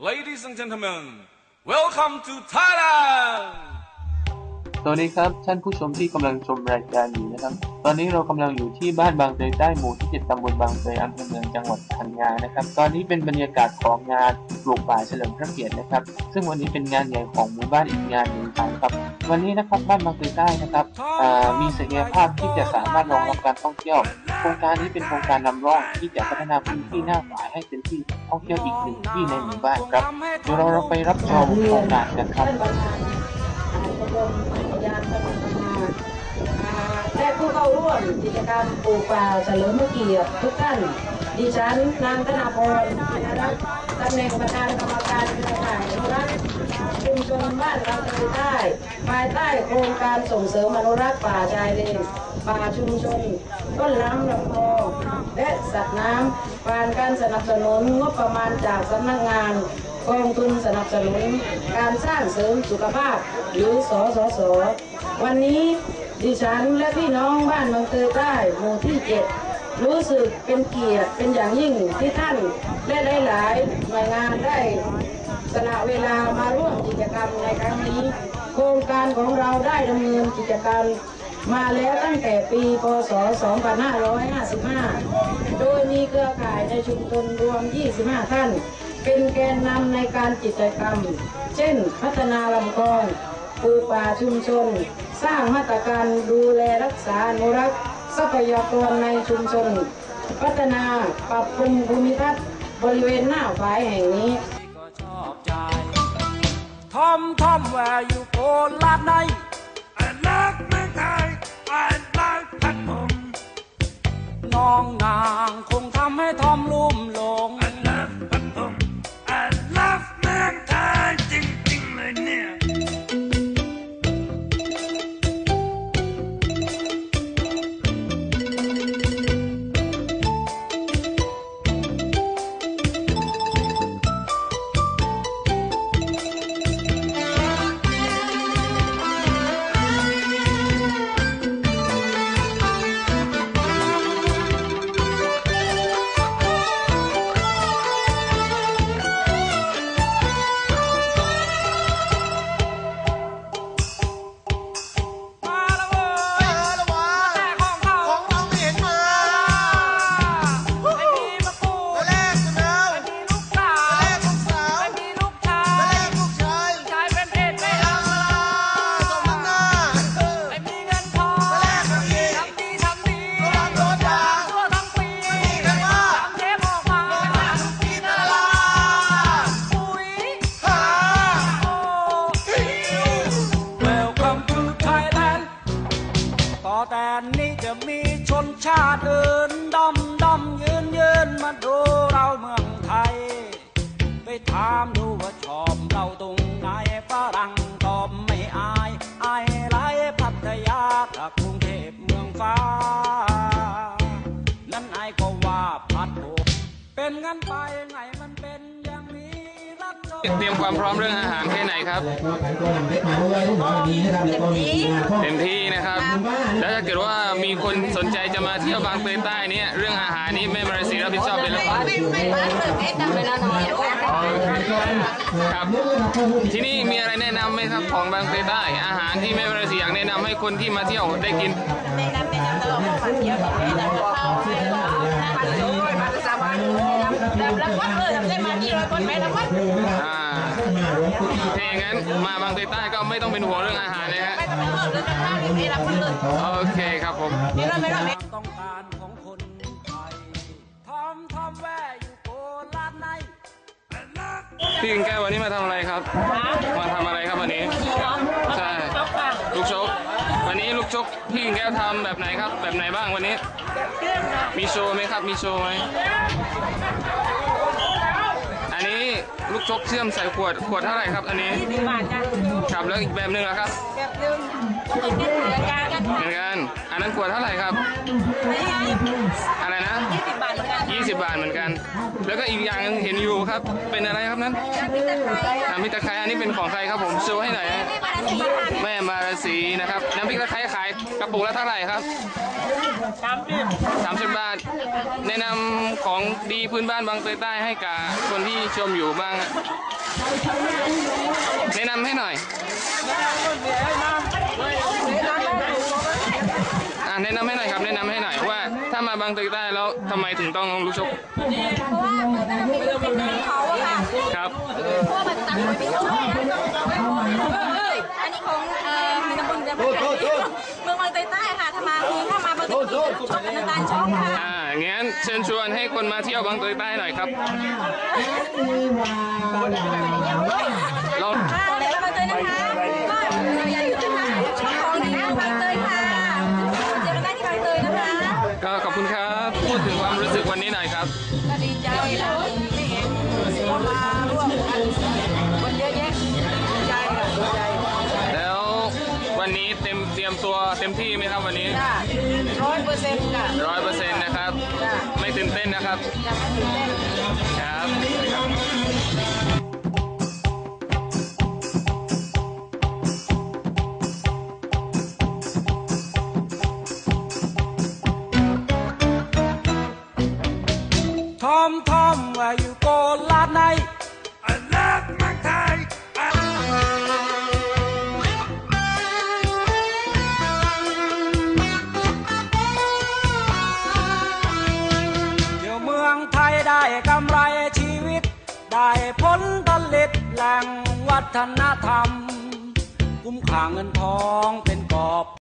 Ladies and gentlemen, welcome to Thailand! สวัสดีครับท่านผู้ชมที่กำลังชมรายการอยู่นะครับ ตอนนี้เรากำลังอยู่ที่บ้านบางเตยใต้หมู่ที่7ตำบลบางเตยอำเภอเมืองจังหวัดพังงานะครับ ตอนนี้เป็นบรรยากาศของงานปลูกป่าเฉลิมพระเกียรตินะครับ ซึ่งวันนี้เป็นงานใหญ่ของหมู่บ้านอีกงานหนึ่งครับ วันนี้นะครับบ้านบางเตยใต้นะครับมีศักยภาพที่จะสามารถรองรับการท่องเที่ยว โครงการนี้เป็นโครงการนำร่องที่จะพัฒนาพื้นที่หน้าฝายให้เป็นที่ท่องเที่ยวอีกหนึ่งที่ในหมู่บ้านครับเดี๋ยวเราไปรับชมโครงการกันครับ ท่านประธานอบรมยานพัฒนาและผู้เข้าร่วมกิจกรรมปลูกป่าเฉลิมพระเกียรติทุกท่าน ดิฉันนางธนาพรนะครับตำแหน่งประธานกรรมการเครือข่ายอนุรักษ์ชุมชนบ้านบางกะปิใต้ ภายใต้โครงการส่งเสริมอนุรักษ์ป่าชายเลนป่าชุมชนต้นน้ำลำคลองและสัตว์น้ำผ่านการสนับสนุนงบประมาณจากสำนักงาน กองทุนสนับสนุนการสร้างเสริมสุขภาพ หรือสสส วันนี้ดิฉันและพี่น้องบ้านบางเตยใต้หมู่ที่เจ็ดรู้สึกเป็นเกียรติเป็นอย่างยิ่งที่ท่านและหลายๆหน่วยงานได้สละเวลามาร่วมกิจกรรมในครั้งนี้ โครงการของเราได้ดำเนินกิจกรรมมาแล้วตั้งแต่ปีพศ 2555 โดยมีเครือข่ายในชุมชนรวม 25 ท่าน เป็นแกนนำในการกิจกรรม เช่น พัฒนาลำคลองปลูกป่าชุมชน สร้างมาตรการดูแลรักษาอนุรักษ์ทรัพยากรในชุมชน พัฒนาปรับปรุงภูมิทัศน์บริเวณหน้าฝายแห่งนี้ทอมทอมแวร์อยู่โกลาดใน จะมีชนชาติเอ่ เตรียมความพร้อมเรื่องอาหารแค่ไหนครับแล้วก็การตัวนำเล็กมาด้วยที่หมอดีนะครับแล้วก็มีทีมงานพ่อเต็มที่นะครับ แล้วถ้าเกิดว่ามีคนสนใจจะมาเที่ยวบางเตยใต้เนี่ยเรื่องอาหารนี้แม่มาราศีรับผิดชอบเป็นหลักครับครับที่นี่มีอะไรแนะนำไหมครับของบางเตยใต้ อาหารที่แม่มาราศีอยากแนะนำให้คนที่มาเที่ยวได้กินอ่าถ้า อย่างนั้นมาบางเตยใต้ก็ไม่ต้องเป็นห่วงเรื่องอาหารนะฮะโอเคครับผมต้องการของคนไทยทอมทอมแวร์อยู่โกลาดในพี่กิงแก้ววันนี้มาทำอะไรครับ มาทำอะไรครับวันนี้ใช่ลูกชกวันนี้ลูกชกพี่กิงแก้วทำแบบไหนครับ แบบไหนบ้างวันนี้ มีโชว์ไหมครับ มีโชว์ไหม อันนี้ลูกชกเชื่อมใส่ขวดขวดเท่าไหร่ครับ อันนี้ครับแล้วอีกแบบหนึ่งล่ะครับเหมือนกัน อันนั้นขวดเท่าไหร่ครับอะไรนะ20 20 บาทเหมือนกัน แล้วก็อีกอย่างหนึงเห็นอยู่ครับ เป็นอะไรครับนั้นน้ำพริกตะไคร้อันนี้เป็นของใครครับผมโชว์ให้หน่อยฮะแม่มาราศีนะครับน้ำพริกตะไคร้ขายกระปุกละเท่าไหร่ครับ30 30บาท แนะนำของดีพื้นบ้านบางเตยใต้ให้กับคนที่ชมอยู่บ้างฮะแนะนำให้หน่อยอะแนะนำให้าถ้ามาบางเตยใต้แล้วทำไมถึงต้องลูกชก เพราะว่ามันเป็นเป็นของเขาอะค่ะครับ เพราะว่ามันตักไว้ไม่ช่วยอันนี้ของเอ่อมีตำบลเมืองเมืองบางเตยใต้ค่ะถ้ามาคือถ้ามาบางเตยใต้ชมเป็นตาลช็อกค่ะอ่างั้นเชิญชวนให้คนมาเที่ยวบางเตยใต้หน่อยครับเราค่ะแล้วบาง เต็มที่ไหมครับวันนี้จ้ะร้อยเปอร์เซ็นต์ค่ะร้อยเปอร์เซ็นต์นะครับ จ้ะไม่ตื่นเต้นนะครับยังไม่ตื่นเต้น ครับทอมทอมว่าอยู่โกลาดใน I love my Thai กำไรชีวิต ได้ผลผลิตแหล่งวัฒนธรรม คุ้มค่าเงินทองเป็นกอบ